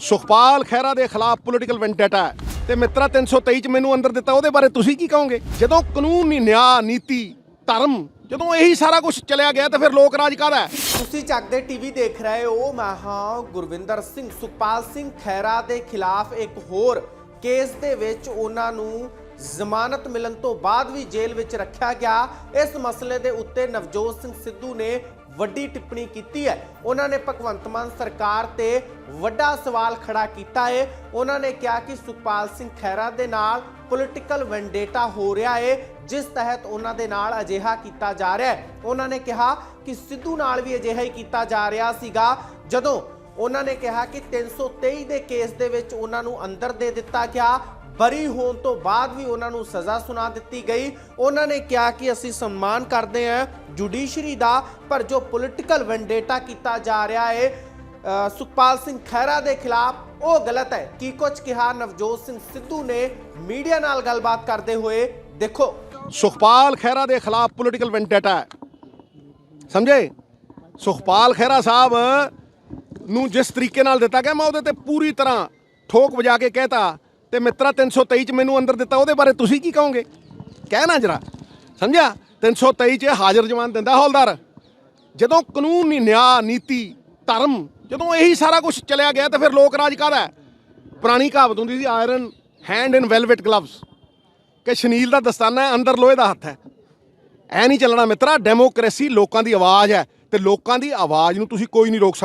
ਸੁਖਪਾਲ ਖਹਿਰਾ ਦੇ ਖਿਲਾਫ political vendetta ਹੈ। ਤੇ ਮਿੱਤਰਾ 323 ਚ ਮੈਨੂੰ ਅੰਦਰ ਦਿੱਤਾ, ਉਹਦੇ ਬਾਰੇ ਤੁਸੀਂ ਕੀ ਕਹੋਗੇ? ਜਦੋਂ ਕਾਨੂੰਨ ਨੀ ਨਿਆਂ, ਨੀਤੀ, ਧਰਮ, ਜਦੋਂ ਇਹੀ ਸਾਰਾ ਕੁਝ ਚਲਿਆ ਗਿਆ, ਤਾਂ ਫਿਰ ਲੋਕ ਰਾਜ ਕਾਹਦਾ ਤੁਸੀਂ ਚੱਕਦੇ ਟੀਵੀ ਦੇਖ ਰਹੇ ਹੋ, ਮੈਂ ਹਾਂ ਗੁਰਵਿੰਦਰ ਸਿੰਘ, ਸੁਖਪਾਲ ਸਿੰਘ ਖੈਰਾ ਦੇ ਖਿਲਾਫ ਇੱਕ ਹੋਰ ਕੇਸ ਦੇ ਵਿੱਚ ਉਹਨਾਂ ਨੂੰ ਜ਼ਮਾਨਤ ਮਿਲਣ ਤੋਂ ਬਾਅਦ ਵੀ ਜੇਲ੍ਹ ਵਿੱਚ ਰੱਖਿਆ ਗਿਆ। ਇਸ ਮਸਲੇ ਦੇ ਉੱਤੇ ਨਵਜੋਤ ਸਿੰਘ ਸਿੱਧੂ ਨੇ ਵੱਡੀ ਟਿੱਪਣੀ ਕੀਤੀ ਹੈ। ਉਹਨਾਂ ਨੇ ਭਗਵੰਤ ਮਾਨ ਸਰਕਾਰ ਤੇ ਵੱਡਾ ਸਵਾਲ ਖੜਾ ਕੀਤਾ ਹੈ ਉਹਨਾਂ ਨੇ ਕਿਹਾ ਕਿ ਸੁਖਪਾਲ ਸਿੰਘ ਖਹਿਰਾ ਦੇ ਨਾਲ ਪੋਲੀਟੀਕਲ ਵੈਂਡੇਟਾ ਹੋ ਰਿਹਾ ਹੈ ਜਿਸ ਤਹਿਤ ਉਹਨਾਂ ਦੇ ਨਾਲ ਅਜਿਹਾ ਕੀਤਾ ਜਾ ਰਿਹਾ ਹੈ। ਉਹਨਾਂ ਨੇ ਕਿਹਾ ਕਿ ਸਿੱਧੂ ਨਾਲ ਵੀ ਅਜਿਹਾ ਹੀ ਕੀਤਾ ਜਾ ਰਿਹਾ ਸੀਗਾ। ਜਦੋਂ ਉਹਨਾਂ ਨੇ ਕਿਹਾ ਕਿ 323 ਦੇ ਕੇਸ ਦੇ ਵਿੱਚ ਉਹਨਾਂ ਨੂੰ ਅੰਦਰ ਦੇ ਦਿੱਤਾ ਗਿਆ ਬਰੀ ਹੋਣ ਤੋਂ ਬਾਅਦ ਵੀ ਉਹਨਾਂ ਨੂੰ ਸਜ਼ਾ ਸੁਣਾ ਦਿੱਤੀ ਗਈ। ਉਹਨਾਂ ਨੇ ਕਿਹਾ ਕਿ ਅਸੀਂ ਸਨਮਾਨ ਕਰਦੇ ਹਾਂ ਜੁਡੀਸ਼ਰੀ ਦਾ, ਪਰ ਜੋ ਪੋਲੀਟੀਕਲ ਵੈਂਡੇਟਾ ਕੀਤਾ ਜਾ ਰਿਹਾ ਹੈ ਸੁਖਪਾਲ ਸਿੰਘ ਖਹਿਰਾ ਦੇ ਖਿਲਾਫ, ਉਹ ਗਲਤ ਹੈ। ਕੀ ਕੁਝ ਕਿਹਾ ਨਵਜੋਤ ਸਿੰਘ ਸਿੱਧੂ ਨੇ? ਮੀਡੀਆ ਨਾਲ ਗੱਲਬਾਤ ਕਰਦੇ ਹੋਏ ਦੇਖੋ। ਸੁਖਪਾਲ ਖਹਿਰਾ ਦੇ ਖਿਲਾਫ ਪੋਲੀਟੀਕਲ ਵੈਂਡੇਟਾ ਹੈ। ਸਮਝੇ? ਸੁਖਪਾਲ ਖਹਿਰਾ ਸਾਹਿਬ ਨੂੰ ਜਿਸ ਤਰੀਕੇ ਨਾਲ ਦਿੱਤਾ ਗਿਆ, ਮੈਂ ਉਹਦੇ ਤੇ ਪੂਰੀ ਤਰ੍ਹਾਂ ਠੋਕ ਵਜਾ ਕੇ ਕਹਿਤਾ ਤੇ ਮਿੱਤਰਾ 323 ਚ ਮੈਨੂੰ ਅੰਦਰ ਦਿੱਤਾ, ਉਹਦੇ ਬਾਰੇ ਤੁਸੀਂ ਕੀ ਕਹੋਗੇ? ਕਹਿਣਾ ਜਰਾ। ਸਮਝਿਆ? 323 ਚ ਹਾਜ਼ਰ ਜਵਾਨ ਦਿੰਦਾ ਹੌਲਦਾਰ। ਜਦੋਂ ਕਾਨੂੰਨ ਨਿਆਂ, ਨੀਤੀ, ਧਰਮ, ਜਦੋਂ ਇਹੀ ਸਾਰਾ ਕੁਝ ਚਲਿਆ ਗਿਆ ਤਾਂ ਫਿਰ ਲੋਕ ਰਾਜ ਕਾਹਦਾ ਪੁਰਾਣੀ ਕਹਾਵਤ ਹੁੰਦੀ ਸੀ iron hand in velvet gloves ਕਿ ਸ਼ਨੀਲ ਦਾ ਦਸਤਾਨਾ ਹੈ, ਅੰਦਰ ਲੋਹੇ ਦਾ ਹੱਥ ਹੈ। ਐ ਨਹੀਂ ਚੱਲਣਾ ਮਿੱਤਰਾ, ਡੈਮੋਕ੍ਰੇਸੀ ਲੋਕਾਂ ਦੀ ਆਵਾਜ਼ ਹੈ ਤੇ ਲੋਕਾਂ ਦੀ ਆਵਾਜ਼ ਨੂੰ ਤੁਸੀਂ ਕੋਈ ਨਹੀਂ ਰੋਕ ਸਕਦਾ।